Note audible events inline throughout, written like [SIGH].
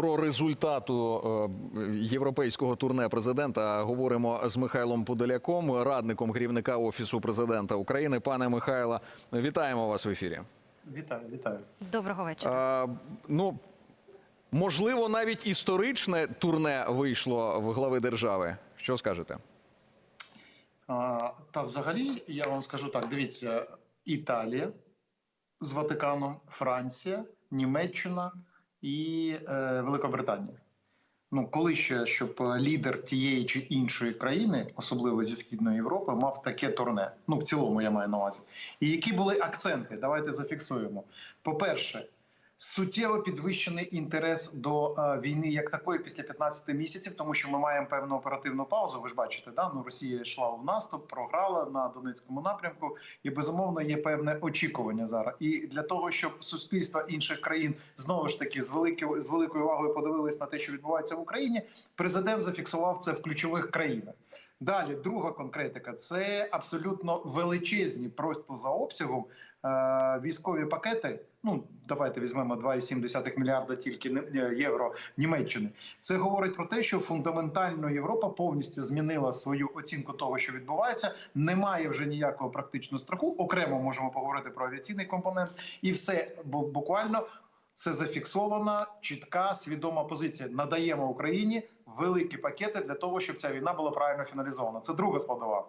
Про результату е, європейського турне президента говоримо з Михайлом Подоляком, радником керівника офісу президента України. Пане Михайло, вітаємо вас в ефірі. Вітаю, вітаю. Доброго вечора. Е, ну можливо, навіть історичне турне вийшло в глави держави. Що скажете? А, та взагалі, я вам скажу так: дивіться, Італія з Ватиканом, Франція, Німеччина і е, Великобританія. Ну, коли ще щоб е, лідер тієї чи іншої країни, особливо зі східної Європи, мав таке турне. Ну, в цілому я маю на увазі. І які були акценти? Давайте зафіксуємо. По-перше, суттєво підвищений інтерес до е, війни як такої після 15 місяців, тому що ми маємо певну оперативну паузу. Ви ж бачите, да? ну, Росія йшла в наступ, програла на Донецькому напрямку, і безумовно є певне очікування зараз. І для того, щоб суспільства інших країн знову ж таки з великою з великою увагою подивились на те, що відбувається в Україні, президент зафіксував це в ключових країнах. Далі, друга конкретика це абсолютно величезні, просто за обсягом військові пакети. Ну давайте візьмемо 2,7 мільярда тільки е, євро Німеччини. Це говорить про те, що фундаментально Європа повністю змінила свою оцінку того, що відбувається. Немає вже ніякого практичного страху. Окремо можемо поговорити про авіаційний компонент, і все бу- буквально. Це зафіксована чітка свідома позиція. Надаємо Україні великі пакети для того, щоб ця війна була правильно фіналізована. Це друга складова.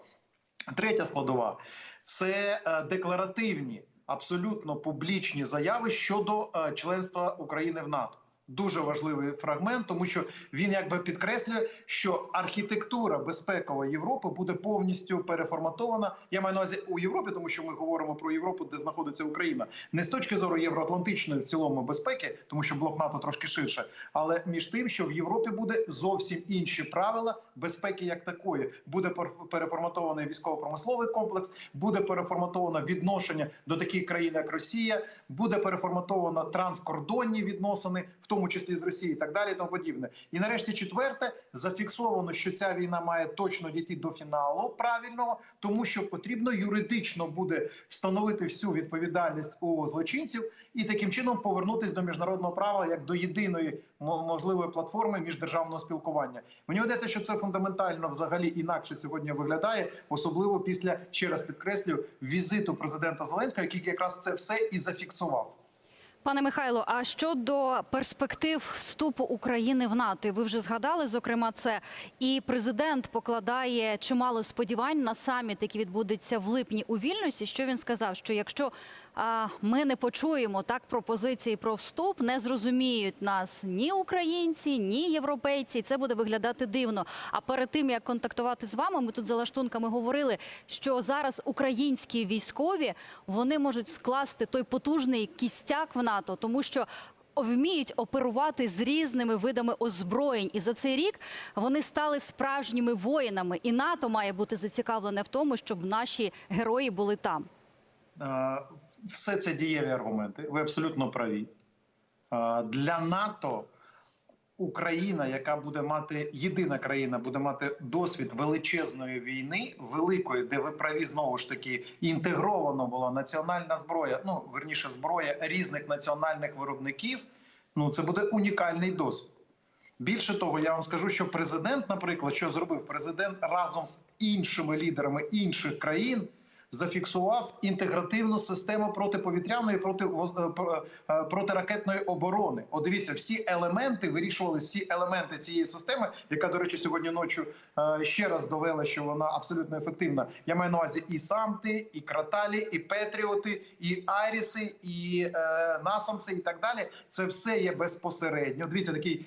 Третя складова це е, декларативні, абсолютно публічні заяви щодо е, членства України в НАТО. Дуже важливий фрагмент, тому що він якби підкреслює, що архітектура безпекова Європи буде повністю переформатована. Я маю на увазі у Європі, тому що ми говоримо про Європу, де знаходиться Україна, не з точки зору євроатлантичної в цілому безпеки, тому що блок НАТО трошки ширше, але між тим, що в Європі буде зовсім інші правила безпеки, як такої, буде пер- переформатований військово-промисловий комплекс, буде переформатовано відношення до таких країн, як Росія, буде переформатовано транскордонні відносини, в тому числі з Росією, і так далі, і тому подібне. І нарешті, четверте, зафіксовано, що ця війна має точно дійти до фіналу правильного, тому що потрібно юридично буде встановити всю відповідальність у злочинців і таким чином повернутися до міжнародного права як до єдиної мо- можливої платформи міждержавного спілкування. Мені видається, що це фундаментально взагалі інакше сьогодні виглядає, особливо після ще раз підкреслюю візиту президента Зеленського, який якраз це все і зафіксував. Пане Михайло, а щодо перспектив вступу України в НАТО, ви вже згадали, зокрема, це і президент покладає чимало сподівань на саміт, який відбудеться в липні у Вільнюсі. Що він сказав? Що якщо а, ми не почуємо так пропозиції про вступ, не зрозуміють нас ні українці, ні європейці. і Це буде виглядати дивно. А перед тим як контактувати з вами, ми тут за лаштунками говорили, що зараз українські військові вони можуть скласти той потужний кістяк в НАТО, тому що. Вміють оперувати з різними видами озброєнь, і за цей рік вони стали справжніми воїнами. І НАТО має бути зацікавлене в тому, щоб наші герої були там. Е, Все це дієві аргументи. Ви абсолютно праві. Е, Для НАТО Україна, яка буде мати єдина країна, буде мати досвід величезної війни, великої, де ви праві знову ж таки інтегровано була національна зброя. Ну верніше, зброя різних національних виробників. Ну це буде унікальний досвід. Більше того, я вам скажу, що президент, наприклад, що зробив президент разом з іншими лідерами інших країн. Зафіксував інтегративну систему протиповітряної проти е, е, протиракетної оборони. От дивіться, всі елементи вирішувалися, всі елементи цієї системи, яка, до речі, сьогодні ночі е, ще раз довела, що вона абсолютно ефективна. Я маю на увазі і самти, і краталі, і петріоти, і айріси, і е, насамси, і так далі. Це все є безпосередньо. Дивіться, такий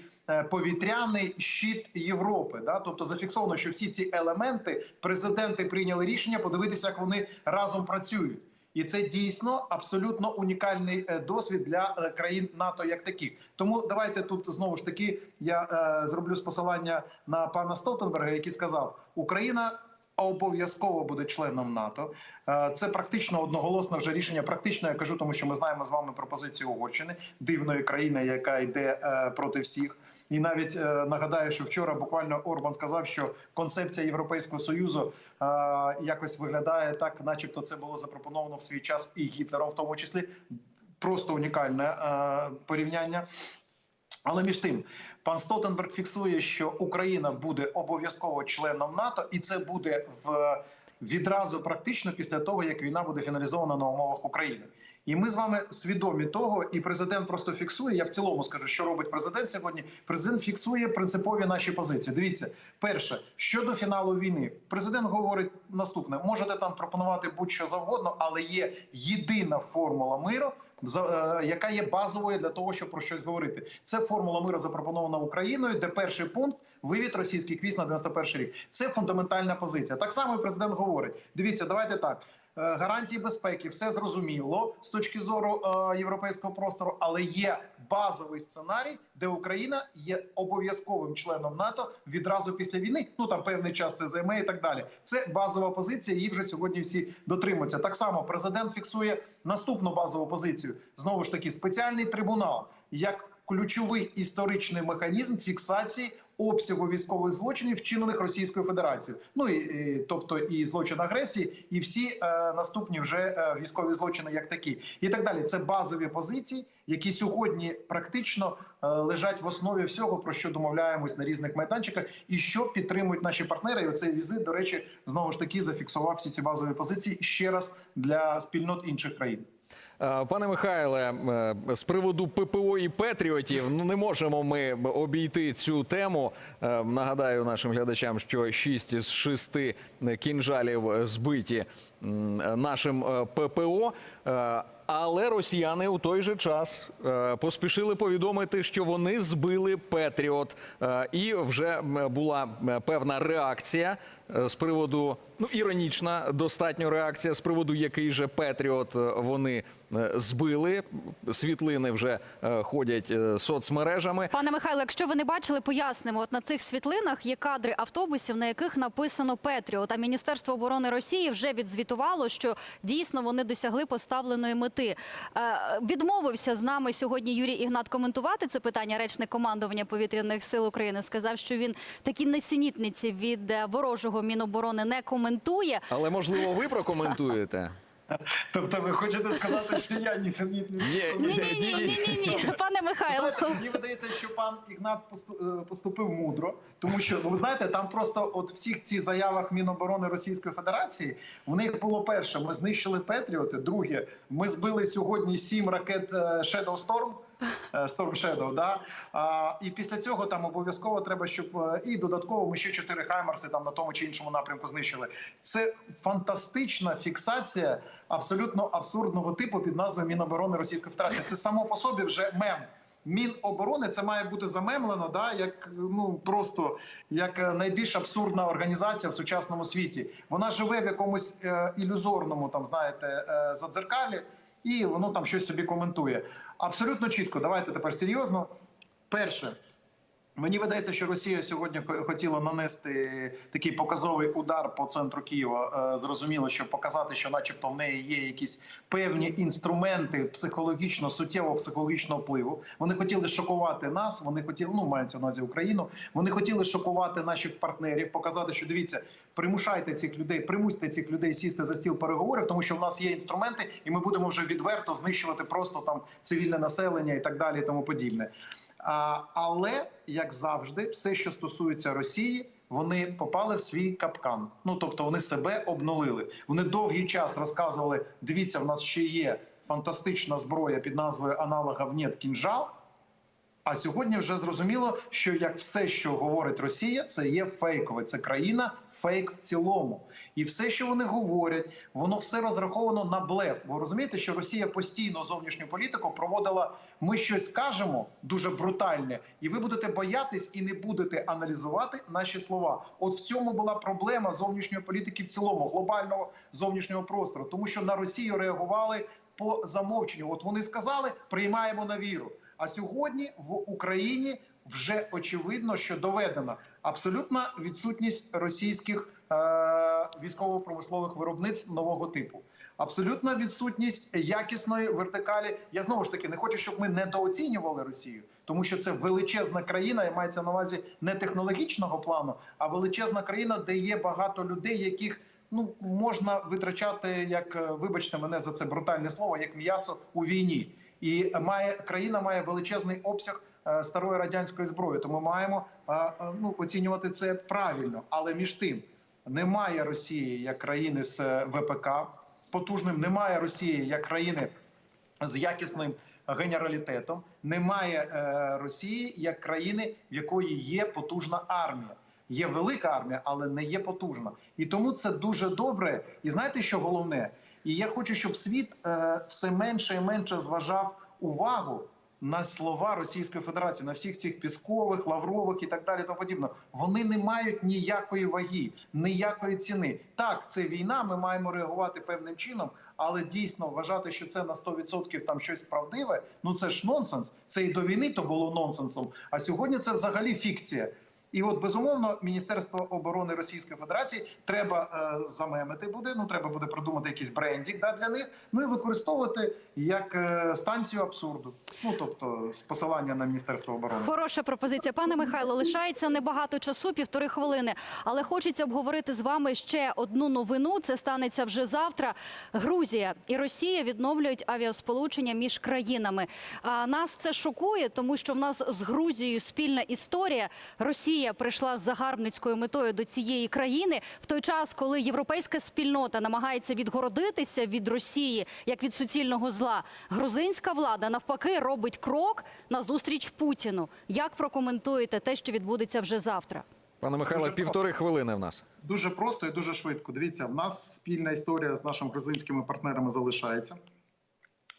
повітряний щит Європи. Да? Тобто зафіксовано, що всі ці елементи президенти прийняли рішення подивитися, як вони разом працюють. І це дійсно абсолютно унікальний е, досвід для е, країн НАТО як таких. Тому давайте тут знову ж таки я е, зроблю з посилання на пана Столтенберга, який сказав: Україна. Обов'язково буде членом НАТО. Е, Це практично одноголосне вже рішення. Практично я кажу, тому що ми знаємо з вами про позицію Угорщини, дивної країни, яка йде е, проти всіх. І навіть е, нагадаю, що вчора буквально Орбан сказав, що концепція Європейського союзу е, якось виглядає так, начебто це було запропоновано в свій час і Гітлером, в тому числі просто унікальне е, порівняння. Але між тим, пан Столтенберг фіксує, що Україна буде обов'язково членом НАТО, і це буде в відразу практично після того, як війна буде фіналізована на умовах України. І ми з вами свідомі того, і президент просто фіксує. Я в цілому скажу, що робить президент сьогодні. Президент фіксує принципові наші позиції. Дивіться, перше щодо фіналу війни, президент говорить наступне: можете там пропонувати будь-що завгодно, але є єдина формула миру. е, Яка є базовою для того, щоб про щось говорити, це формула миру запропонована Україною, де перший пункт вивід російських військ на 91 рік. Це фундаментальна позиція. Так само і президент говорить: дивіться, давайте так. Е, гарантії безпеки, все зрозуміло з точки зору е, європейського простору, але є базовий сценарій, де Україна є обов'язковим членом НАТО відразу після війни. Ну там певний час це займе і так далі. Це базова позиція. Її вже сьогодні всі дотримуються. Так само президент фіксує наступну базову позицію. Знову ж таки, спеціальний трибунал як ключовий історичний механізм фіксації обсягу військових злочинів, вчинених Російською Федерацією. Ну і, і тобто і злочин агресії, і всі е, наступні вже е, військові злочини, як такі, і так далі. Це базові позиції, які сьогодні практично е, лежать в основі всього, про що домовляємось на різних майданчиках, і що підтримують наші партнери. І оцей візит, до речі, знову ж таки зафіксував всі ці базові позиції ще раз для спільнот інших країн. Е, Пане Михайле, е, з приводу ППО і Петріотів, ну не можемо ми обійти цю тему. Е, Нагадаю нашим глядачам, що 6 із 6 кінжалів збиті нашим ППО. Але росіяни у той же час е, поспішили повідомити, що вони збили Петріот, Е, і вже була певна реакція е, з приводу, ну іронічна достатньо реакція з приводу, який же Петріот вони збили. Світлини вже ходять соцмережами. Пане Михайло, якщо ви не бачили, пояснимо. От на цих світлинах є кадри автобусів, на яких написано Петріот. А Міністерство оборони Росії вже відзвітувало, що дійсно вони досягли поставленої мети. Е, відмовився з нами сьогодні Юрій Ігнат коментувати це питання. Речник командування повітряних сил України сказав, що він такі несенітниці від е, ворожого міноборони не коментує. Але можливо, ви прокоментуєте? [LAUGHS] Тобто, ви хочете сказати, що я нісенітний? Ні, Ні, ні, ні, пане Михайло. Мені видається, що пан Ігнат е, поступив мудро, тому що ну ви знаєте, там просто от всіх цих заявах Міноборони Російської Федерації в них було перше: ми знищили Петріоти. Друге, ми збили сьогодні сім ракет е, Shadow Storm. Е, Storm Shadow, да а, і після цього там обов'язково треба, щоб е, і додатково ми ще чотири хаймерси там на тому чи іншому напрямку знищили. Це фантастична фіксація абсолютно абсурдного типу під назвою Міноборони Російської Федерації. Це само по собі вже мем. Міноборони це має бути замемлено, да як ну просто як е, найбільш абсурдна організація в сучасному світі. Вона живе в якомусь е, ілюзорному, там знаєте, е, задзеркалі, і воно там щось собі коментує. Абсолютно чітко. Давайте тепер серйозно. Перше, Мені видається, що Росія сьогодні хо- хотіла нанести такий показовий удар по центру Києва. Е, Зрозуміло, щоб показати, що, начебто, в неї є якісь певні інструменти психологічно суттєвого психологічного впливу. Вони хотіли шокувати нас. Вони хотіли, ну мається на увазі Україну. Вони хотіли шокувати наших партнерів, показати, що дивіться, примушайте цих людей, примусьте цих людей сісти за стіл переговорів, тому що в нас є інструменти, і ми будемо вже відверто знищувати просто там цивільне населення і так далі, і тому подібне. Але як завжди, все, що стосується Росії, вони попали в свій капкан. Ну тобто вони себе обнулили. Вони довгий час розказували: дивіться, в нас ще є фантастична зброя під назвою аналога «Нет, кінжал. А сьогодні вже зрозуміло, що як все, що говорить Росія, це є фейкове. Це країна фейк в цілому. І все, що вони говорять, воно все розраховано на блеф. Ви розумієте, що Росія постійно зовнішню політику проводила. Ми щось кажемо дуже брутальне, і ви будете боятись і не будете аналізувати наші слова. От в цьому була проблема зовнішньої політики в цілому, глобального зовнішнього простору, тому що на Росію реагували по замовченню. От вони сказали, приймаємо на віру. А сьогодні в Україні вже очевидно, що доведена абсолютна відсутність російських е- військово-промислових виробництв нового типу. Абсолютна відсутність якісної вертикалі. Я знову ж таки не хочу, щоб ми недооцінювали Росію, тому що це величезна країна, і мається на увазі не технологічного плану, а величезна країна, де є багато людей, яких ну можна витрачати як е, вибачте мене за це брутальне слово, як м'ясо у війні. І має країна має величезний обсяг е, старої радянської зброї. То ми маємо е, е, ну, оцінювати це правильно. Але між тим немає Росії як країни з ВПК потужним, немає Росії як країни з якісним генералітетом. Немає Росії як країни, в якої є потужна армія. Є велика армія, але не є потужна. І тому це дуже добре. І знаєте, що головне? І я хочу, щоб світ е, все менше і менше зважав увагу на слова Російської Федерації, на всіх цих піскових, лаврових і так далі. Тому подібно. Вони не мають ніякої ваги, ніякої ціни. Так, це війна. Ми маємо реагувати певним чином, але дійсно вважати, що це на 100% там щось правдиве. Ну це ж нонсенс. Це і до війни то було нонсенсом. А сьогодні це взагалі фікція. І от безумовно Міністерство оборони Російської Федерації треба е, замемити буде. Ну треба буде придумати якийсь брендінг да, для них. Ну і використовувати як е, станцію абсурду. Ну тобто посилання на міністерство оборони. Хороша пропозиція. Пане Михайло, лишається небагато часу, півтори хвилини. Але хочеться обговорити з вами ще одну новину. Це станеться вже завтра. Грузія і Росія відновлюють авіасполучення між країнами. А нас це шокує, тому що в нас з Грузією спільна історія. Росія прийшла з загарбницькою метою до цієї країни в той час, коли європейська спільнота намагається відгородитися від Росії як від суцільного зла. Грузинська влада навпаки робить крок назустріч Путіну. Як прокоментуєте те, що відбудеться вже завтра? Пане Михайло, Дуже півтори хвилини в нас. Дуже просто і дуже швидко. Дивіться, в нас спільна історія з нашими грузинськими партнерами залишається.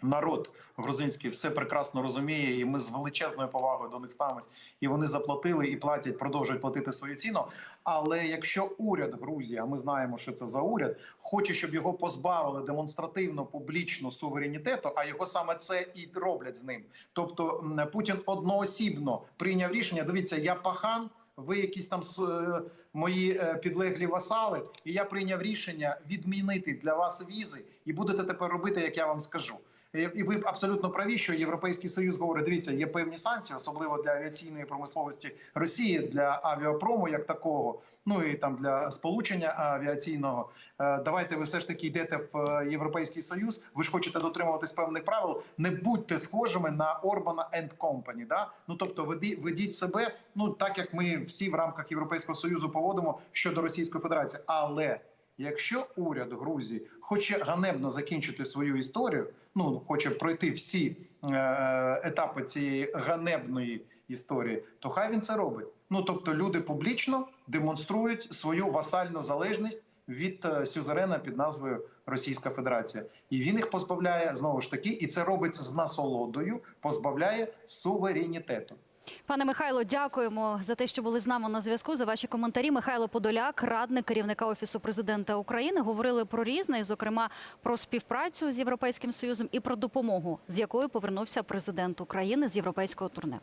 Народ грузинський все прекрасно розуміє, і ми з величезною повагою до них ставимось. І вони заплатили і платять, продовжують платити свою ціну. Але якщо уряд Грузії, а ми знаємо, що це за уряд, хоче, щоб його позбавили демонстративно публічно суверенітету, а його саме це і роблять з ним. Тобто Путін одноосібно прийняв рішення. Дивіться, я пахан. Ви якісь там е, мої е, підлеглі васали, і я прийняв рішення відмінити для вас візи, і будете тепер робити, як я вам скажу. І ви абсолютно праві, що Європейський Союз говорить: дивіться, є певні санкції, особливо для авіаційної промисловості Росії, для авіапрому як такого, ну і там для сполучення авіаційного. Е, Давайте ви все ж таки йдете в е, Європейський Союз. Ви ж хочете дотримуватись певних правил. Не будьте схожими на Орбана and Company, Да? Ну тобто, веді- ведіть себе, ну так як ми всі в рамках Європейського союзу поводимо щодо Російської Федерації, але. Якщо уряд Грузії хоче ганебно закінчити свою історію, ну хоче пройти всі е, етапи цієї ганебної історії, то хай він це робить. Ну тобто, люди публічно демонструють свою васальну залежність від е, сюзерена під назвою Російська Федерація, і він їх позбавляє знову ж таки, і це робиться з насолодою, позбавляє суверенітету. Пане Михайло, дякуємо за те, що були з нами на зв'язку. За ваші коментарі. Михайло Подоляк, радник керівника офісу президента України, говорили про різне, зокрема про співпрацю з європейським союзом і про допомогу, з якою повернувся президент України з європейського турне.